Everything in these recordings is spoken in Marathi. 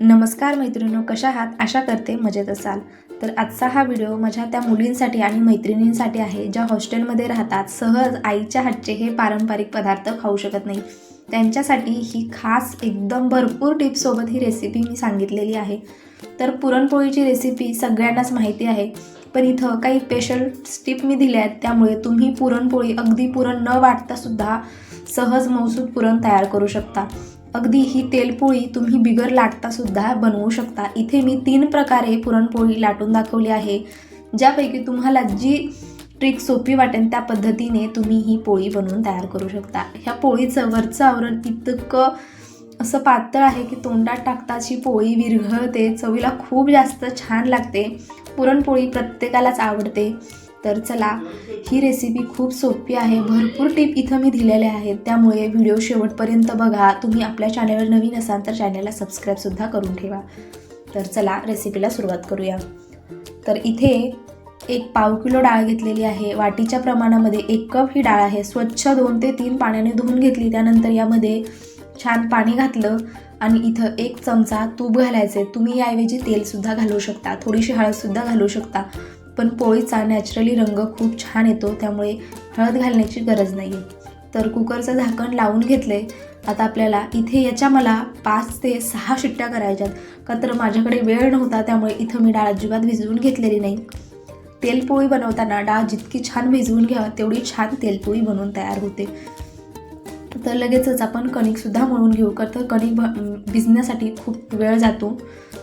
नमस्कार मैत्रिणींनो कशा आहात? आशा करते मजेत असाल. तर आजचा हा व्हिडिओ माझ्या त्या मुलींसाठी आणि मैत्रिणींसाठी आहे ज्या हॉस्टेलमध्ये राहतात. सहज आईच्या हातचे हे पारंपरिक पदार्थ खाऊ शकत नाही. त्यांच्यासाठी ही खास एकदम भरपूर टिप्ससोबत ही रेसिपी मी सांगितलेली आहे. तर पुरणपोळीची रेसिपी सगळ्यांनाच माहिती आहे. पण इथं काही स्पेशल टिप मी दिल्या आहेत. त्यामुळे तुम्ही पुरणपोळी अगदी पुरण न वाटतासुद्धा सहज मौसूद पुरण तयार करू शकता. अगदी ही तेलपोळी तुम्ही बिगर लाटतासुद्धा बनवू शकता. इथे मी तीन प्रकारे पुरणपोळी लाटून दाखवली आहे. ज्यापैकी तुम्हाला जी ट्रिक सोपी वाटेल त्या पद्धतीने तुम्ही ही पोळी बनवून तयार करू शकता. ह्या पोळीचं वरचं आवरण इतकं असं पातळ आहे की तोंडात टाकताची पोळी विरघळते चवीला खूप जास्त छान लागते. पुरणपोळी प्रत्येकालाच आवडते. तर चला ही रेसिपी खूप सोपी आहे. भरपूर टिप इथं मी दिलेल्या आहेत. त्यामुळे व्हिडिओ शेवटपर्यंत बघा. तुम्ही आपल्या चॅनलवर नवीन असाल तर चॅनलला सबस्क्राईबसुद्धा करून ठेवा. तर चला रेसिपीला सुरुवात करूया. तर इथे एक पाव किलो डाळ घेतलेली आहे. वाटीच्या प्रमाणामध्ये एक कप ही डाळ आहे. स्वच्छ दोन ते तीन पाण्याने धुवून घेतली. त्यानंतर यामध्ये छान पाणी घातलं आणि इथं एक चमचा तूप घालायचे तुम्ही याऐवजी तेलसुद्धा घालू शकता. थोडीशी हळदसुद्धा घालू शकता. पण पोळीचा नॅचरली रंग खूप छान येतो त्यामुळे हळद घालण्याची गरज नाही आहे तर कुकरचं झाकण लावून घेतले आता आपल्याला इथे याच्या मला पाच ते सहा शिट्ट्या करायच्यात. का तर माझ्याकडे वेळ नव्हता त्यामुळे इथं मी डाळ अजिबात भिजवून घेतलेली नाही. तेलपोळी बनवताना डाळ जितकी छान भिजवून घ्यावं तेवढी छान तेलपोळी बनवून तयार होते. तर लगेचच आपण कणिकसुद्धा मळून घेऊ. का तर कणिक भ भिजण्यासाठी खूप वेळ जातो.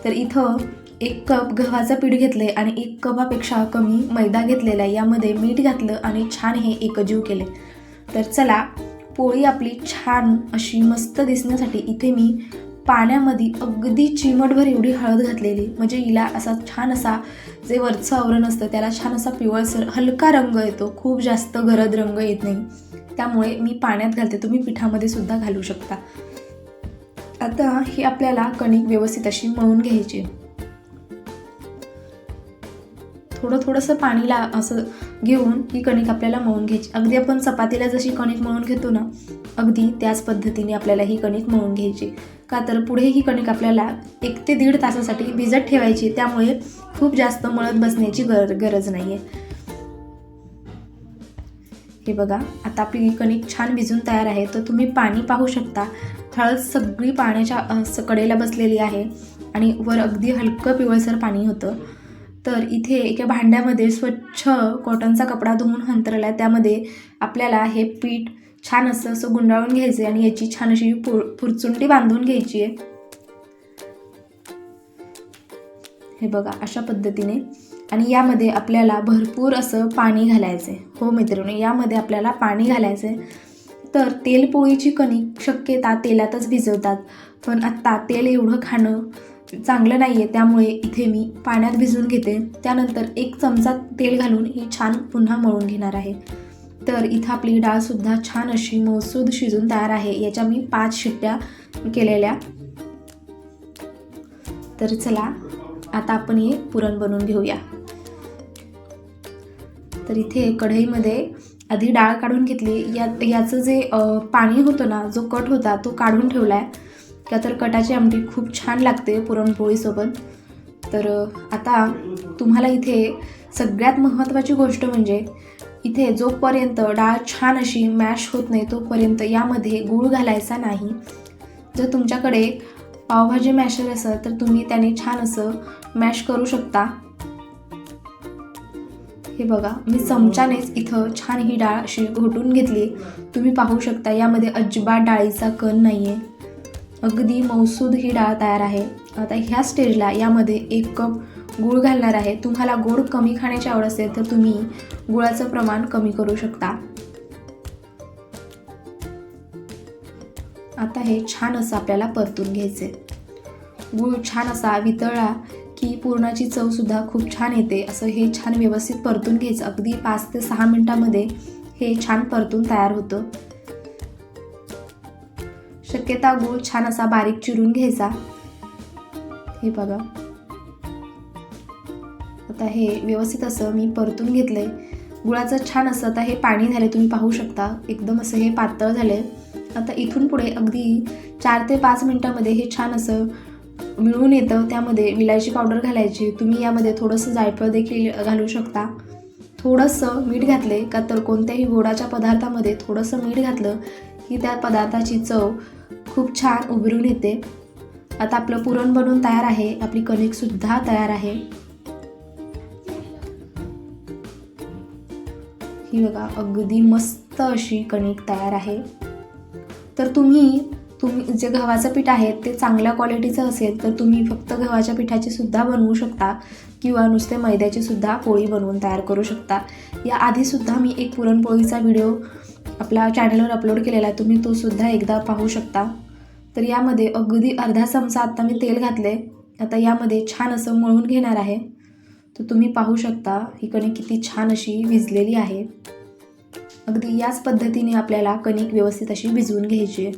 तर इथं एक कप गव्हाचं पीठ घेतले आणि एक कपापेक्षा कमी मैदा घेतलेला आहे. यामध्ये मीठ घातलं आणि छान हे एकजीव केले. तर चला पोळी आपली छान अशी मस्त दिसण्यासाठी इथे मी पाण्यामध्ये अगदी चिमटभर एवढी हळद घातलेली. म्हणजे हिला असा छान असा जे वरचं आवरण असतं त्याला छान असा पिवळसर हलका रंग येतो. खूप जास्त गरद रंग येत नाही. त्यामुळे मी पाण्यात घालते. तुम्ही पिठामध्ये सुद्धा घालू शकता. आता ही आपल्याला कणिक व्यवस्थित अशी मळून घ्यायची थोडं थोडंसं पाणीला असं घेऊन ही कणिक आपल्याला मळून घ्यायची. अगदी आपण चपातीला जशी कणिक मळून घेतो ना अगदी त्याच पद्धतीने आपल्याला ही कणिक मळून घ्यायची. का तर पुढे ही कणिक आपल्याला एक ते दीड तासासाठी भिजत ठेवायची त्यामुळे खूप जास्त मळत बसण्याची गर गरज नाही आहे हे बघा आता आपली ही कणिक छान भिजून तयार आहे तर तुम्ही पाणी पाहू शकता. हळद सगळी पाण्याच्या कडेला बसलेली आहे आणि वर अगदी हलकं पिवळसर पाणी होतं. तर इथे एका भांड्यामध्ये स्वच्छ कॉटनचा कपडा धुवून हंतरला. आहे त्यामध्ये आपल्याला हे पीठ छान असं असं गुंडाळून घ्यायचं आहे आणि याची छान अशी पुर पुरचुंडी बांधून घ्यायची आहे हे बघा अशा पद्धतीने. आणि यामध्ये आपल्याला भरपूर असं पाणी घालायचं आहे हो मित्रांनो यामध्ये आपल्याला पाणी घालायचं आहे तर तेलपोळीची कणिक शक्यता तेलातच भिजवतात. पण आत्ता तेल एवढं खाणं चांगलं नाही आहे त्यामुळे इथे मी पाण्यात भिजवून घेते. त्यानंतर एक चमचा तेल घालून ही छान पुन्हा मळून घेणार आहे. तर इथं आपली डाळसुद्धा छान अशी मसूद शिजून तयार आहे. याच्या मी पाच शिट्ट्या केलेल्या. तर चला आता आपण हे पुरण बनवून घेऊया. तर इथे कढईमध्ये आधी डाळ काढून घेतली. या याचं जे पाणी होतं ना जो कट होता तो काढून ठेवला आहे का तर कटाची आमटी खूप छान लागते पुरणपोळीसोबत. तर आता तुम्हाला इथे सगळ्यात महत्त्वाची गोष्ट म्हणजे इथे जोपर्यंत डाळ छान अशी मॅश होत नाही तोपर्यंत यामध्ये गूळ घालायचा नाही. जर तुमच्याकडे पावभाजी मॅशर असेल तर तुम्ही त्याने छान असं मॅश करू शकता. हे बघा मी चमच्यानेच इथं छान ही डाळ अशी घोटून घेतली. तुम्ही पाहू शकता यामध्ये अजिबात डाळीचा कण नाही आहे अगदी मौसूद ही डाळ तयार आहे. आता ह्या स्टेजला यामध्ये एक कप गूळ घालणार आहे. तुम्हाला गोड कमी खाण्याची आवड असेल तर तुम्ही गुळाचं प्रमाण कमी करू शकता. आता हे छान असं आपल्याला परतून घ्यायचे गूळ छान असा वितळला की पुरणाची चवसुद्धा खूप छान येते. असं हे छान व्यवस्थित परतून घ्यायचं. अगदी पाच ते सहा मिनटामध्ये हे छान परतून तयार होतं. शक्यता गूळ छान असा बारीक चिरून घ्यायचा. हे बघा. आता हे व्यवस्थित असं मी परतून घेतलंय. गुळाचं छान असं आता हे पाणी झाले तुम्ही पाहू शकता. एकदम असं हे पातळ झालंय. आता इथून पुढे अगदी चार ते पाच मिनटामध्ये हे छान असं मिळून येतं. त्यामध्ये विलायची पावडर घालायची. तुम्ही यामध्ये थोडंसं जायफळ देखील घालू शकता. थोडंसं मीठ घातले का तर कोणत्याही गोडाच्या पदार्थामध्ये थोडंसं मीठ घातलं की त्या पदार्थाची चव खूप छान उभरून येते. आता आपलं पुरण बनवून तयार आहे. आपली कणिकसुद्धा तयार आहे. ही बघा अगदी मस्त अशी कणिक तयार आहे. तर तुम्ही तुम्ही जे गव्हाचं पीठ आहे ते चांगल्या क्वालिटीचं असेल तर तुम्ही फक्त गव्हाच्या पिठाची सुद्धा बनवू शकता किंवा नुसते मैद्याची सुद्धा पोळी बनवून तयार करू शकता. या आधीसुद्धा मी एक पुरणपोळीचा व्हिडिओ आपल्या चॅनलवर अपलोड केलेला आहे. तुम्ही तो सुद्धा एकदा पाहू शकता. तर यामध्ये अगदी अर्धा चमचा आत्ता मी तेल घातलं आहे आता यामध्ये छान असं मळून घेणार आहे. तर तुम्ही पाहू शकता ही कणिक किती छान अशी भिजलेली आहे. अगदी याच पद्धतीने आपल्याला कणिक व्यवस्थित अशी भिजवून घ्यायची आहे.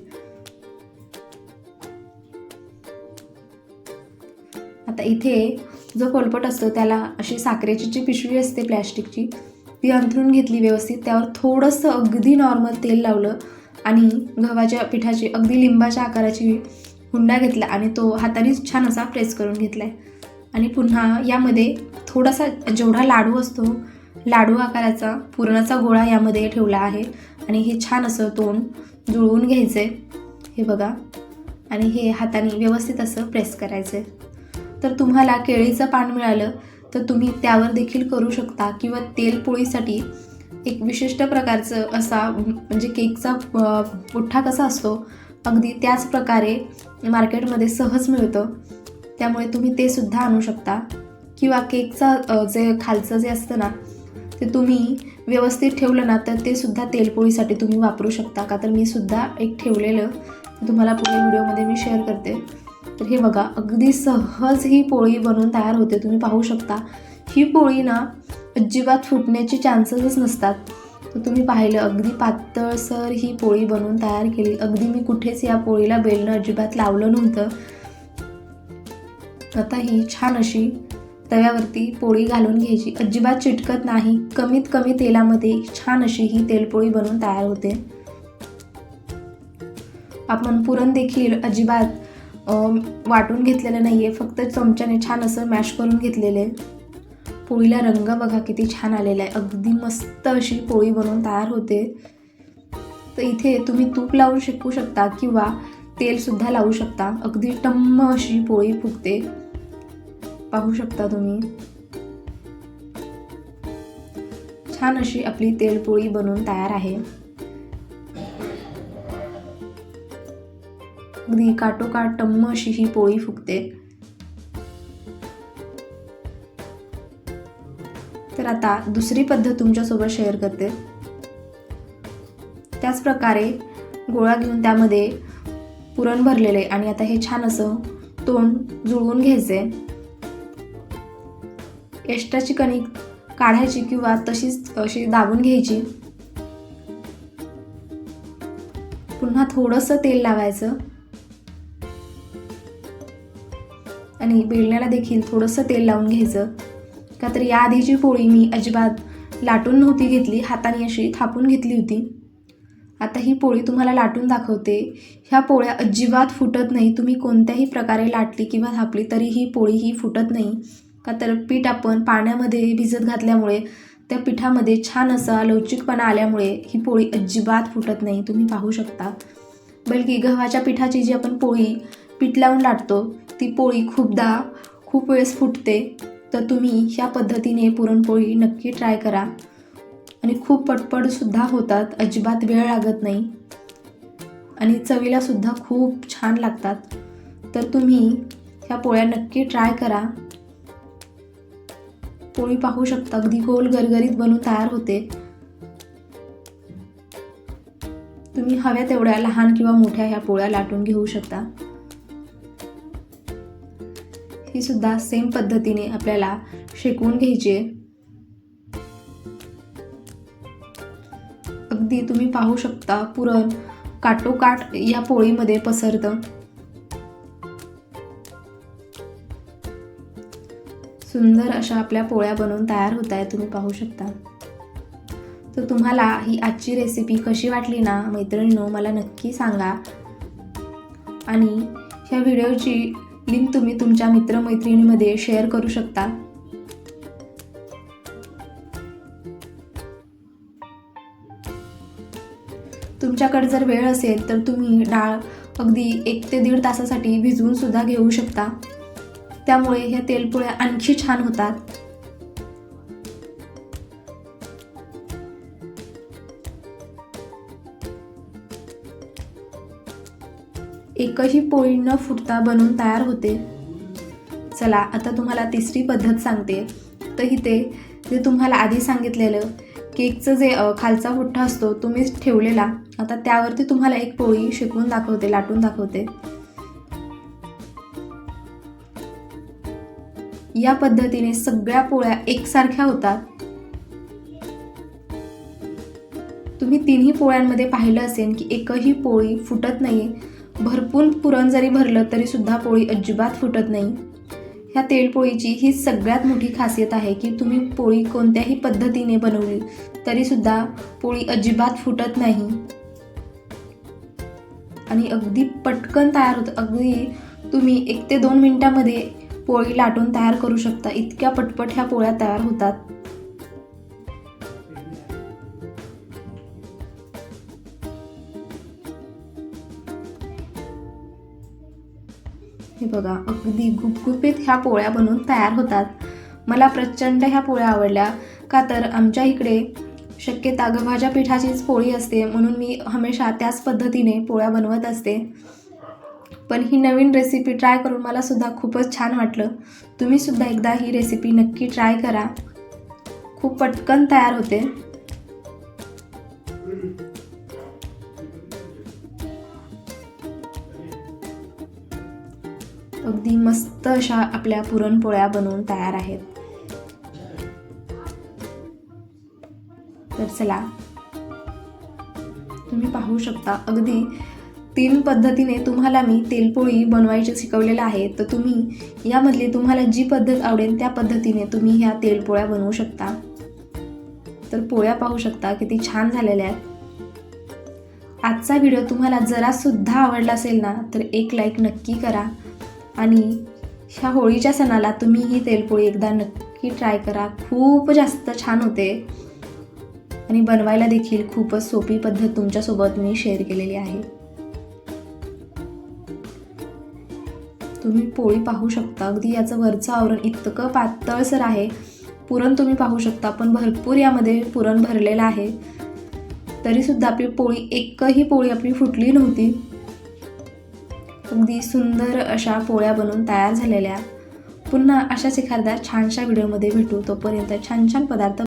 आता इथे जो पोलपट असतो त्याला अशी साखरेची जी पिशवी असते प्लॅस्टिकची ती अंथरून घेतली व्यवस्थित. त्यावर थोडंसं अगदी नॉर्मल तेल लावलं. आणि गव्हाच्या पिठाची अगदी लिंबाच्या आकाराची हुंडा घेतला आणि तो हातानेच छान असा प्रेस करून घेतला आहे आणि पुन्हा यामध्ये थोडासा जेवढा लाडू असतो लाडू आकाराचा पुरणाचा गोळा यामध्ये ठेवला आहे. आणि हे छान असं तोंड जुळवून घ्यायचं आहे हे बघा. आणि हे हाताने व्यवस्थित असं प्रेस करायचं आहे तर तुम्हाला केळीचं पान मिळालं तर तुम्ही त्यावर देखील करू शकता किंवा तेल पोळीसाठी एक विशिष्ट प्रकारचं असा म्हणजे केकचा पुठ्ठा कसा असतो अगदी त्याच प्रकारे मार्केटमध्ये सहज मिळतं. त्यामुळे तुम्ही ते सुद्धा आणू शकता. किंवा केकचा जे खालचं जे असतं ना ते तुम्ही व्यवस्थित ठेवलं ना तर ते सुद्धा तेलपोळीसाठी तुम्ही वापरू शकता. का तर मी सुद्धा एक ठेवलेलं. तुम्हाला पुढे व्हिडिओमध्ये मी शेअर करते. तर हे बघा अगदी सहज ही पोळी बनवून तयार होते. तुम्ही पाहू शकता. ही पोळी ना अजिबात फुटण्याचे चान्सेसच नसतात. तर तुम्ही पाहिलं अगदी पातळसर ही पोळी बनवून तयार केली. अगदी मी कुठेच या पोळीला बेलणं अजिबात लावलं नव्हतं. आता ही छान अशी तव्यावरती पोळी घालून घ्यायची. अजिबात चिटकत नाही. कमीत कमी तेलामध्ये छान अशी ही तेलपोळी बनवून तयार होते. आपण पुरण देखील अजिबात वाटून घेतलेलं नाही आहे फक्त चमच्याने छान असं मॅश करून घेतलेलं आहे. पोळीला रंग बघा किती छान आलेला आहे. अगदी मस्त अशी पोळी बनवून तयार होते. तर इथे तुम्ही तूप लावून शिकू शकता किंवा तेलसुद्धा लावू शकता. अगदी टम्म अशी पोळी फुगते. पाहू शकता तुम्ही. छान अशी आपली तेलपोळी बनवून तयार आहे. अगदी काटोकाट टम्म अशी ही पोळी फुगते. आता दुसरी पद्धत तुमच्यासोबत शेअर करते. त्याच प्रकारे गोळा घेऊन त्यामध्ये पुरण भरलेले आणि आता हे छान असं तोंड जुळवून घ्यायचे एक्स्ट्राची कणिक काढायची किंवा तशीच अशी दाबून घ्यायची. पुन्हा थोडंसं तेल लावायचं. आणि बेलण्याला देखील थोडंसं तेल लावून घ्यायचं. का तर याआधीची पोळी मी अजिबात लाटून नव्हती घेतली हाताने अशी थापून घेतली होती. आता ही पोळी तुम्हाला लाटून दाखवते. ह्या पोळ्या अजिबात फुटत नाही. तुम्ही कोणत्याही प्रकारे लाटली किंवा थापली तरी ही पोळी ही फुटत नाही. का तर पीठ आपण पाण्यामध्ये भिजत घातल्यामुळे त्या पिठामध्ये छान असा लवचिकपणा आल्यामुळे ही पोळी अजिबात फुटत नाही. तुम्ही पाहू शकता. बलकी गव्हाच्या पिठाची जी आपण पोळी पीठ लावून लाटतो ती पोळी खूपदा खूप वेळेस फुटते. तर तुम्ही ह्या पद्धतीने पुरणपोळी नक्की ट्राय करा. आणि खूप पटपटसुद्धा होतात. अजिबात वेळ लागत नाही. आणि चवीलासुद्धा खूप छान लागतात. तर तुम्ही ह्या पोळ्या नक्की ट्राय करा. पोळी पाहू शकता. अगदी गोल गरगरीत बनून तयार होते. तुम्ही हव्या तेवढ्या लहान किंवा मोठ्या ह्या पोळ्या लाटून घेऊ शकता. ही सुद्धा सेम पद्धतीने आपल्याला शेकवून घ्यायची आहे. अगदी तुम्ही पाहू शकता पुरण काटोकाट या पोळीमध्ये पसरतं. सुंदर अशा आपल्या पोळ्या बनवून तयार होत आहे तुम्ही पाहू शकता. तर तुम्हाला ही आजची रेसिपी कशी वाटली ना मैत्रिणींनो मला नक्की सांगा. आणि ह्या व्हिडिओची लिंक तुम्ही तुमच्या मित्रमैत्रिणीमध्ये शेअर करू शकता. तुमच्याकडे जर वेळ असेल तर तुम्ही डाळ अगदी एक ते दीड तासासाठी भिजवून सुद्धा घेऊ शकता. त्यामुळे ह्या तेलपुळ्या आणखी छान होतात. एकही पोळी न फुटता बनवून तयार होते. चला आता तुम्हाला तिसरी पद्धत सांगते. तर इथे जे तुम्हाला आधी सांगितलेलं केकचं जे खालचा पुठ्ठा असतो तुम्हीच ठेवलेला आता त्यावरती तुम्हाला एक पोळी शिकवून दाखवते लाटून दाखवते. या पद्धतीने सगळ्या पोळ्या एकसारख्या होतात. तुम्ही तिन्ही पोळ्यांमध्ये पाहिलं असेल की एकही पोळी फुटत नाही भरपूर पुरण जरी भरलं तरी सुद्धा पोळी अजिबात फुटत नाही. ह्या तेलपोळीची ही सगळ्यात मोठी खासियत आहे की तुम्ही पोळी कोणत्याही पद्धतीने बनवली तरीसुद्धा पोळी अजिबात फुटत नाही. आणि अगदी पटकन तयार होतं. अगदी तुम्ही एक ते दोन मिनिटामध्ये पोळी लाटून तयार करू शकता. इतक्या पटपट ह्या पोळ्या तयार होतात. हे बघा अगदी गुपगुपीत ह्या पोळ्या बनवून तयार होतात. मला प्रचंड ह्या पोळ्या आवडल्या. का तर आमच्या इकडे शक्यता तागभाज्या पिठाचीच पोळी असते म्हणून मी हमेशा त्याच पद्धतीने पोळ्या बनवत असते. पण ही नवीन रेसिपी ट्राय करून मला सुद्धा खूपच छान वाटलं. तुम्ही सुद्धा एकदा ही रेसिपी नक्की ट्राय करा. खूप पटकन तयार होते. अगदी मस्त अशा आपल्या पुरणपोळ्या बनवून तयार आहेत. तर चला. तुम्ही पाहू शकता अगदी तीन पद्धतीने तुम्हाला मी तेलपोळी बनवायचे शिकवलेलं आहे. तर तुम्ही यामधली तुम्हाला जी पद्धत आवडेल त्या पद्धतीने तुम्ही ह्या तेलपोळ्या बनवू शकता. तर पोळ्या पाहू शकता किती छान झालेल्या आहेत. आजचा व्हिडिओ तुम्हाला जरासुद्धा आवडला असेल ना तर एक लाईक नक्की करा. आणि ह्या होळीच्या सणाला तुम्ही ही तेलपोळी एकदा नक्की ट्राय करा. खूप जास्त छान होते. आणि बनवायला देखील खूपच सोपी पद्धत तुमच्यासोबत मी शेअर केलेली आहे. तुम्ही पोळी पाहू शकता. अगदी याचं वरचं आवरण इतकं पातळसर आहे. पुरण तुम्ही पाहू शकता पण भरपूर यामध्ये पुरण भरलेलं आहे. तरीसुद्धा आपली पोळी एकही पोळी आपली फुटली नव्हती. अगदी सुंदर अशा पोळ्या बनवून तयार झालेल्या. पुन्हा अशाच एखाद्या छानशा व्हिडिओमध्ये भेटू. तोपर्यंत छान छान पदार्थ